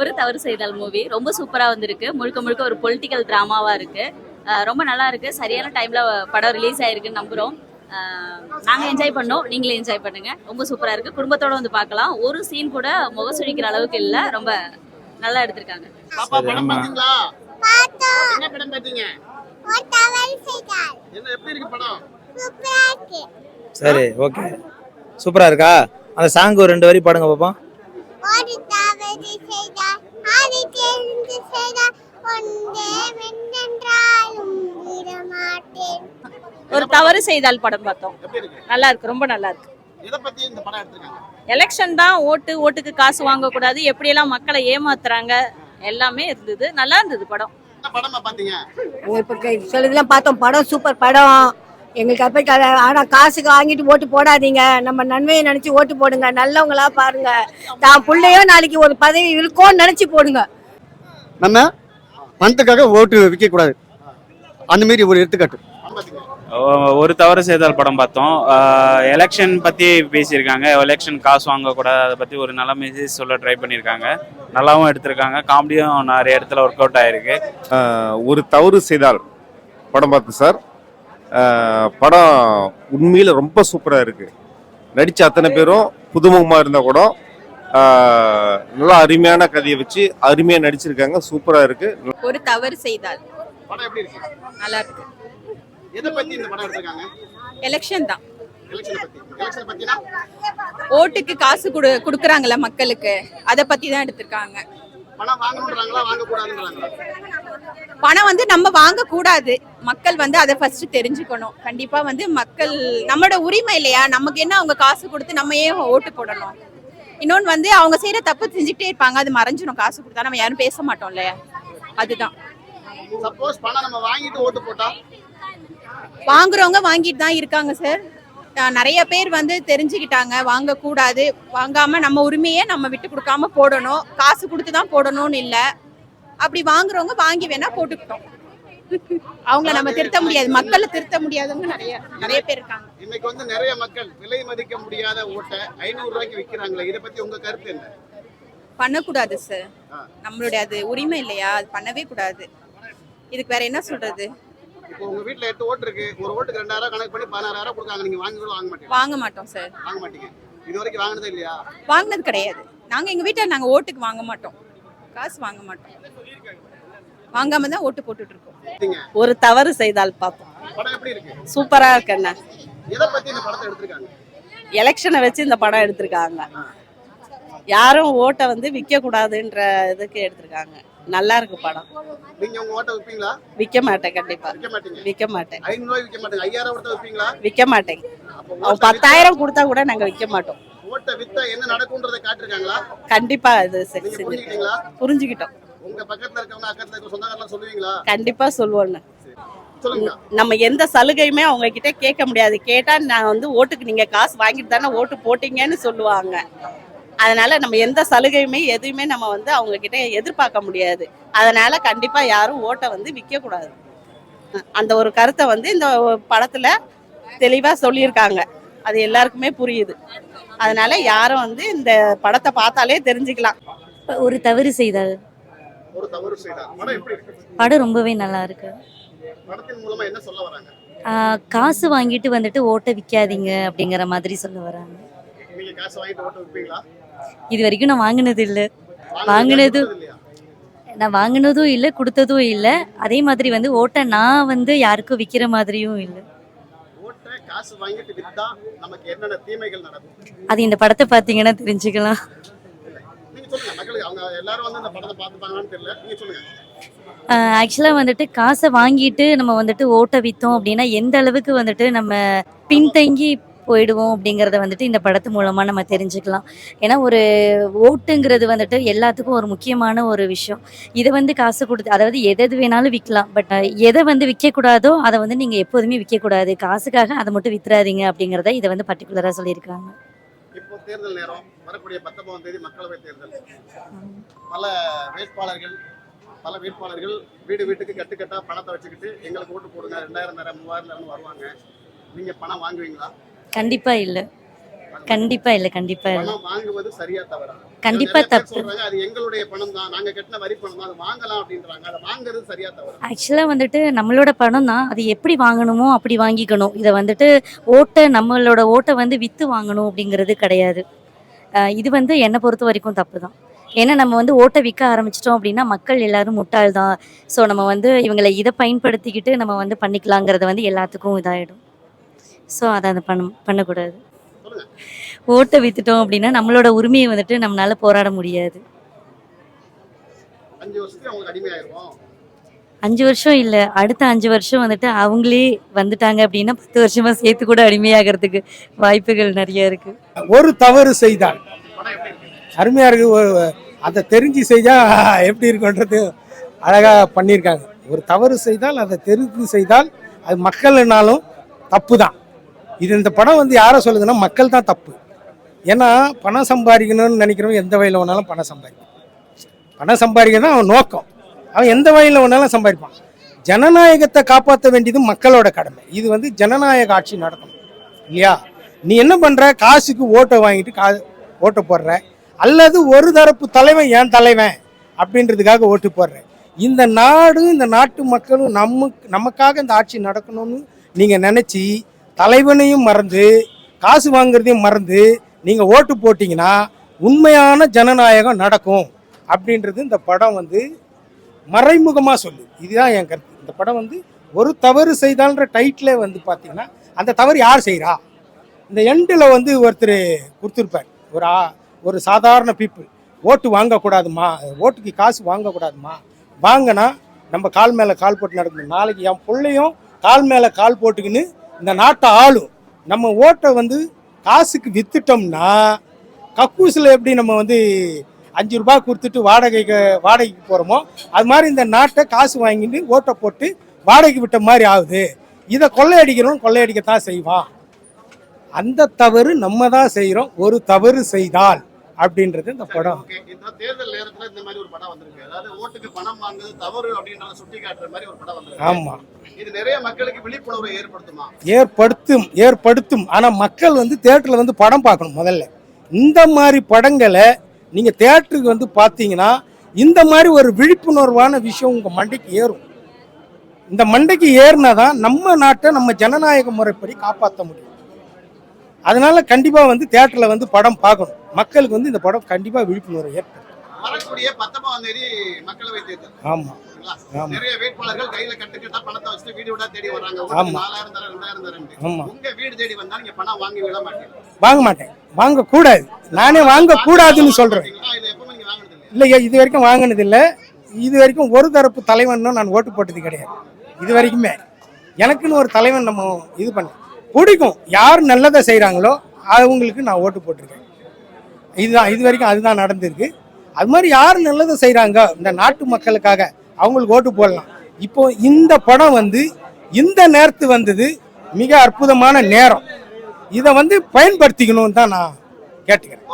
ஒரு தவறு செய்தால் மூவி. ரொம்ப சூப்பரா வந்திருக்கு. முழுக்க முழுக்க ஒரு பொலிட்டிக்கல் டிராமாவா இருக்கு. ரொம்ப நல்லா இருக்கு. சரியான டைம்ல படம் ரிலீஸ் ஆயிருக்குன்னு நம்புறோம். அஹ் நாங்க என்ஜாய் பண்ணோம். நீங்களும் என்ஜாய் பண்ணுங்க. ரொம்ப சூப்பரா இருக்கு. குடும்பத்தோட வந்து பார்க்கலாம். ஒரு சீன் கூட முகசுழிக்கிற அளவுக்கு இல்ல. ரொம்ப நல்லா எடுத்திருக்காங்க. பாப்பா படம் பார்த்தோம். என்ன படம் பாத்தீங்க? ஒரு தவறு செய்தால். என்ன எப்படி இருக்கு படம்? சூப்பரா இருக்கு. சரி ஓகே சூப்பரா இருக்கா? அந்த சாங் ஒரு ரெண்டு வரி பாடுங்க பாப்போம் ஒரு தவறு செய்தால் அதை தெரிந்து செய்தால் ஒன்றே வென்றென்றாலும் விடமாட்டேன் ஒரு தவறு செய்தால் படம் பார்த்தோம். எப்படி இருக்கு? நல்லா இருக்கு ரொம்ப நல்லா இருக்கு. எலெக்ஷன் தான் ஓட்டு ஓட்டுக்கு காசு வாங்கக்கூடாது. எப்படியெல்லாம் மக்களை ஏமாத்துறாங்க எல்லாமே இருந்தது. நல்லா இருந்தது படம். என்ன படமா பாத்தீங்க? நாங்கள் இப்போ சிலதெல்லாம் பார்த்தோம். படம் சூப்பர் படம். எங்களுக்கு அப்போ ஆனால் காசுக்கு வாங்கிட்டு ஓட்டு போடாதீங்க. நம்ம நன்மையை நினச்சி ஓட்டு போடுங்க. நல்லவங்களா பாருங்க. தான் பிள்ளையோ நாளைக்கு ஒரு பதவி இருக்கோன்னு நினச்சி போடுங்க. நம்ம பணத்துக்காக ஓட்டு விற்க கூடாது அந்த மாதிரி ஒரு எடுத்துக்காட்டு. ஒரு தவறு செய்தால் படம் பார்த்தோம். எலெக்ஷன் பற்றி பேசியிருக்காங்க. எலெக்ஷன் காசு வாங்கக்கூடாது அதை பற்றி ஒரு நல்ல மெசேஜ் சொல்ல ட்ரை பண்ணியிருக்காங்க. நல்லாவும் எடுத்திருக்காங்க. காமெடியும் நிறைய இடத்துல ஒர்க் அவுட் ஆயிருக்கு. ஆஹ் ஒரு தவறு செய்தால் படம் பார்த்தேன் சார். படம் உண்மையில ரொம்ப சூப்பராக இருக்கு. நடிச்ச அத்தனை பேரும் புதுமுகமாக இருந்தால் கூட நல்லா அருமையான கதையை வச்சு அருமையாக நடிச்சிருக்காங்க. சூப்பராக இருக்கு. ஒரு தவறு செய்தால். படம் எப்படி இருக்கு? நல்லா இருக்கு. எதை பத்தி இந்த படம் எடுத்திருக்காங்க? எலெக்ஷன் தான். எலெக்ஷனை பத்தி. எலெக்ஷனை பத்தினா? ஓட்டுக்கு காசு கொடு கொடுக்குறாங்கல்ல மக்களுக்கு. அதை பத்தி தான் எடுத்திருக்காங்க. பணம் வாங்கணுன்றாங்களா வாங்க கூடாதுன்றாங்களா பணம் வந்து நம்ம வாங்க கூடாது மக்கள் வந்து அதை ஃபர்ஸ்ட் தெரிஞ்சுக்கணும். கண்டிப்பா வந்து மக்கள் நம்மளோட உரிமை இல்லையா? நமக்கு என்ன அவங்க காசு கொடுத்து நம்ம ஏன் ஓட்டு போடணும்? இன்னொன்று வந்து அவங்க செய்யற தப்பு செஞ்சுக்கிட்டே இருப்பாங்க. அது மறைஞ்சிடும் காசு கொடுத்தா நம்ம யாரும் பேச மாட்டோம் இல்லையா? அதுதான். சப்போஸ் பணம் நம்ம வாங்கிட்டு ஓட்டு போட்டா? வாங்குறவங்க வாங்கிட்டு தான் இருக்காங்க சார் நிறைய பேர் வந்து தெரிஞ்சுக்கிட்டாங்க. வாங்கக்கூடாது. வாங்காம நம்ம உரிமையை நம்ம விட்டு கொடுக்காம போடணும். காசு கொடுத்து தான் போடணும்னு இல்லை. அப்படி வாங்குறவங்க வாங்கி வேணா போட்டுக்கிட்டோம். அவங்கள நம்ம திருத்த முடியாது. மக்களை திருத்த முடியாதவங்க நிறைய நிறைய பேர் இருக்காங்க. இன்னைக்கு வந்து நிறைய மக்கள் விலை மதிக்க முடியாத ஓட்டை ஐநூறு ரூபாய்க்கு விக்கிறாங்களே இதை பத்தி உங்க கருத்து என்ன? பண்ணக்கூடாது சார். நம்மளுடைய அது உரிமை இல்லையா? அது பண்ணவே கூடாது. இதுக்கு வேற என்ன சொல்றது? இப்போ உங்க வீட்ல எட்டு ஓட்டு இருக்கு. ஒரு ஓட்டுக்கு ரெண்டாயிரம் கணக்கு பண்ணி பதினாறாயிரம் கொடுக்காங்க. நீங்க வாங்கி கூட வாங்க மாட்டீங்க. வாங்க மாட்டோம் சார் வாங்க மாட்டீங்க. இது வரைக்கும் வாங்கினதே இல்லையா? வாங்கினது கிடையாது. நாங்க எங்க வீட்டுல நாங்க ஓட்டுக்கு வாங்க மாட்டோம். காசு வாங்க மாட்டோம். வாங்காம தான் ஓட்டு போட்டுட்டு இருக்கோம் ஒரு தவறு செய்தால் பார்த்தோம் படம் எப்படி இருக்கு? சூப்பரா இருக்கு அண்ணா. எதை பத்தி இந்த படத்தை எடுத்திருக்காங்க? எலெக்ஷனை வச்சு இந்த படம் எடுத்திருக்காங்க. யாரும் ஓட்டை வந்து விற்க கூடாதுன்ற இதுக்கு எடுத்திருக்காங்க. நல்லா இருக்கு படம். நீங்க உங்க ஓட்டை விப்பீங்களா? விற்க மாட்டேன் கண்டிப்பா. விற்க மாட்டேன். விற்க மாட்டேன். அவன் பத்தாயிரம் கொடுத்தா கூட நாங்க விற்க மாட்டோம். கண்டிப்பா இது புரிஞ்சுக்கிட்டோம். உங்க பக்கத்துல இருக்கவங்க அக்கத்துல இருக்க சொந்தக்காரெல்லாம் சொல்லுவீங்களா? கண்டிப்பா சொல்லுங்க. நம்ம எந்த சலுகையுமே அவங்க கிட்ட கேட்க முடியாது. கேட்டா நான் வந்து ஓட்டுக்கு நீங்க காசு வாங்கிட்டு தானே ஓட்டு போட்டீங்கன்னு சொல்லுவாங்க. அதனால நம்ம எந்த சலுகையுமே எதுவுமே நம்ம வந்து அவங்க கிட்ட எதிர்பார்க்க முடியாது. அதனால கண்டிப்பா யாரும் ஓட்டை வந்து விற்க கூடாது அந்த ஒரு கருத்தை வந்து இந்த படத்துல தெளிவா சொல்லியிருக்காங்க. அது எல்லாருக்குமே புரியுது. அதனால யாரும் வந்து இந்த படத்தை பார்த்தாலே தெரிஞ்சுக்கலாம். ஒரு தவறு செய்தால்? ஒரு தவறு செய்தா படம் எப்படி இருக்கு? படம் ரொம்பவே நல்லா இருக்கு. படத்தின் மூலமா என்ன சொல்ல வராங்க? காசு வாங்கிட்டு வந்துட்டு ஓட்டை விற்காதீங்க அப்படிங்கிற மாதிரி சொல்ல வராங்க. நீங்க காசு வாங்கிட்டு ஓட்டு விப்பீங்களா? இது வரைக்கும் நான் வாங்கினது இல்லை. வாங்குனது நான் வாங்கினதும் இல்லை கொடுத்ததும் இல்லை. அதே மாதிரி வந்து ஓட்டை நான் வந்து யாருக்கும் விற்கிற மாதிரியும் இல்லை. ஓட்டை காசு வாங்கிட்டு வித்தா நமக்கு என்னென்ன தீமைகள் நடக்கும்? அது இந்த படத்தை பார்த்தீங்கன்னா தெரிஞ்சுக்கலாம். ஆக்சுவலாக வந்துட்டு காசை வாங்கிட்டு நம்ம வந்துட்டு ஓட்டை விற்றோம் அப்படின்னா எந்த அளவுக்கு வந்துட்டு நம்ம பின்தங்கி போயிடுவோம் அப்படிங்கிறத வந்துட்டு இந்த படத்து மூலமாக நம்ம தெரிஞ்சுக்கலாம். ஏன்னா ஒரு ஓட்டுங்கிறது வந்துட்டு எல்லாத்துக்கும் ஒரு முக்கியமான ஒரு விஷயம். இதை வந்து காசு கொடுத்து அதாவது எது எது வேணாலும் விற்கலாம் பட் எதை வந்து விற்கக்கூடாதோ அதை வந்து நீங்கள் எப்போதுமே விற்கக்கூடாது காசுக்காக அதை மட்டும் வித்துறாதீங்க அப்படிங்கிறத இதை வந்து பர்டிகுலராக சொல்லியிருக்காங்க. இப்போ தேர்தல் நேரம். வரக்கூடிய பத்தொன்பதாம் தேதி மக்களவை தேர்தல். பல வேட்பாளர்கள் பல வேட்பாளர்கள் வீடு வீட்டுக்கு கட்டுக்கட்டா பணத்தை வச்சுக்கிட்டு எங்களுக்கு ஓட்டு போடுங்க. ரெண்டாயிரம் தரேன் மூவாயிரம் தரேன் வருவாங்க. நீங்க பணம் வாங்குவீங்களா? கண்டிப்பாக இல்லை. கண்டிப்பாக இல்லை கண்டிப்பாக இல்லை. வாங்குவது சரியா தவறா? கண்டிப்பா தப்பு. அது எங்களுடைய பணம் தான். நாங்க கட்டின வரி பணம் தான். அது வாங்கலாம் அப்படின்றாங்க. அதை வாங்குறது சரியா தவறு? ஆக்சுவலாக வந்துட்டு நம்மளோட பணம் தான். அது எப்படி வாங்கணுமோ அப்படி வாங்கிக்கணும். இதை வந்துட்டு ஓட்டை நம்மளோட ஓட்டை வந்து விற்று வாங்கணும் அப்படிங்கிறது கிடையாது. இது வந்து என்னை பொறுத்த வரைக்கும் தப்பு தான் ஏன்னா நம்ம வந்து ஓட்டை விற்க ஆரம்பிச்சிட்டோம் அப்படின்னா மக்கள் எல்லாரும் முட்டாள் தான் ஸோ நம்ம வந்து இவங்களை இதை பயன்படுத்திக்கிட்டு நம்ம வந்து பண்ணிக்கலாங்கிறது வந்து எல்லாத்துக்கும் இதாகிடும் ஸோ அதை அதை பண்ண பண்ணக்கூடாது. ஓட்டை விற்றுட்டோம் அப்படின்னா நம்மளோட உரிமையை வந்துட்டு நம்மளால போராட முடியாது. அஞ்சு வருஷம் இல்லை அடுத்த அஞ்சு வருஷம் வந்துட்டு அவங்களே வந்துட்டாங்க அப்படின்னா பத்து வருஷமா சேர்த்து கூட அடிமையாகிறதுக்கு வாய்ப்புகள் நிறைய இருக்கு. ஒரு தவறு செய்தால் அருமையா இருக்கு ஒரு- அதை தெரிஞ்சு செஞ்சா எப்படி இருக்குன்றது அழகா பண்ணியிருக்காங்க. ஒரு தவறு செய்தால் அதை தெரிஞ்சு செய்தால் அது மக்கள்னாலும் தப்பு தான் இது இந்த படம் வந்து யாரை சொல்லுதுன்னா மக்கள் தான் தப்பு. ஏன்னா பணம் சம்பாதிக்கணும்னு நினைக்கிறவங்க எந்த வகையில் வேணாலும் பணம் சம்பாதிக்கணும் பணம் சம்பாதிக்கிறது தான் அவன் நோக்கம். அவன் எந்த வழியில் வேணாலும் சம்பாதிப்பான். ஜனநாயகத்தை காப்பாற்ற வேண்டியது மக்களோட கடமை. இது வந்து ஜனநாயக ஆட்சி நடக்கணும் இல்லையா? நீ என்ன பண்ணுற காசுக்கு ஓட்டை வாங்கிட்டு கா ஓட்டை போடுற. அல்லது ஒரு தரப்பு தலைவன் ஏன் தலைவன் அப்படின்றதுக்காக ஓட்டு போடுற. இந்த நாடு இந்த நாட்டு மக்களும் நம்ம நமக்காக இந்த ஆட்சி நடக்கணும்னு நீங்கள் நினச்சி தலைவனையும் மறந்து காசு வாங்குறதையும் மறந்து நீங்கள் ஓட்டு போட்டிங்கன்னா உண்மையான ஜனநாயகம் நடக்கும். அப்படின்றது இந்த படம் வந்து மறைமுகமாக சொல்லு. இதுதான் என் கருத்து. இந்த படம் வந்து ஒரு தவறு செய்தால்ன்ற டைட்டிலே வந்து பார்த்தீங்கன்னா அந்த தவறு யார் செய்கிறா இந்த எண்டில் வந்து ஒருத்தர் கொடுத்துருப்பார். ஒரு ஒரு சாதாரண பீப்புள் ஓட்டு வாங்கக்கூடாதுமா? ஓட்டுக்கு காசு வாங்கக்கூடாதுமா? வாங்கினா நம்ம கால் மேலே கால் போட்டு நடக்கணும். நாளைக்கு என் பிள்ளையும் கால் மேலே கால் போட்டுக்கின்னு இந்த நாட்டை ஆளும். நம்ம ஓட்டை வந்து காசுக்கு வித்துட்டோம்னா கக்கூசில் எப்படி நம்ம வந்து அஞ்சு ரூபாய் கொடுத்துட்டு வாடகைக்கு வாடகைக்கு போகிறோமோ அது மாதிரி இந்த நாட்டை காசு வாங்கிட்டு ஓட்டை போட்டு வாடகைக்கு விட்ட மாதிரி ஆகுது. இதை கொள்ளையடிக்கிறோம் கொள்ளையடிக்கத்தான் செய்வான். அந்த தவறு நம்ம தான் செய்கிறோம் ஒரு தவறு செய்தால் அப்படின்றது இந்த படம். தேர்தல் நேரத்துல இந்த மாதிரி ஒரு படம் வந்திருக்கு. அதாவது ஓட்டுக்கு பணம் வாங்குறது தவறு அப்படின்றத சுட்டி காட்டுற மாதிரி ஒரு படம் வந்திருக்கு. ஆமாம் இது நிறைய மக்களுக்கு விழிப்புணர்வை ஏற்படுத்துமா? ஏற்படுத்தும் ஏற்படுத்தும். ஆனால் மக்கள் வந்து தேட்டரில் வந்து படம் பார்க்கணும் முதல்ல. இந்த மாதிரி படங்களை நீங்கள் தேட்டருக்கு வந்து பார்த்தீங்கன்னா இந்த மாதிரி ஒரு விழிப்புணர்வான விஷயம் உங்கள் மண்டைக்கு ஏறும். இந்த மண்டைக்கு ஏறினா தான் நம்ம நாட்டை நம்ம ஜனநாயக முறைப்படி காப்பாற்ற முடியும். அதனால கண்டிப்பாக வந்து தேட்டரில் வந்து படம் பார்க்கணும். மக்களுக்கு வந்து இந்த படம் கண்டிப்பாக விழிப்புணர்வு ஏற்படும் ஆமாம். நிறைய வேட்பாளர்கள் கையில கட்டுக்கட்டா பணத்தை வச்சுட்டு வீடு வீடா தேடி வர்றாங்க. ஆமா. உங்களுக்கு நாலாயிரம் தரேன் ரெண்டாயிரம் தரேன் ஆமா. உங்க வீடு தேடி வந்தா நீங்க பணம் வாங்கி விட மாட்டீங்க. வாங்க மாட்டேன். வாங்கக்கூடாது. நானே எப்பவுமே நீங்க வாங்கினது இல்லையா? இது வரைக்கும் வாங்கினது இல்லை இது வரைக்கும் ஒரு தரப்பு தலைவனும் நான் ஓட்டு போட்டது கிடையாது. இது வரைக்குமே. எனக்குன்னு ஒரு தலைவன் நம்ம இது பண்ண பிடிக்கும். யார் நல்லதை செய்கிறாங்களோ அவங்களுக்கு நான் ஓட்டு போட்டிருக்கேன். இதுதான் இது வரைக்கும் அதுதான் நடந்திருக்கு. அது மாதிரி யார் நல்லதை செய்கிறாங்க இந்த நாட்டு மக்களுக்காக அவங்களுக்கு ஓட்டு போடலாம். இப்போ இந்த படம் வந்து இந்த நேரத்து வந்தது மிக அற்புதமான நேரம். இதை வந்து பயன்படுத்திக்கணும்னு தான் நான் கேட்டுக்கிறேன்.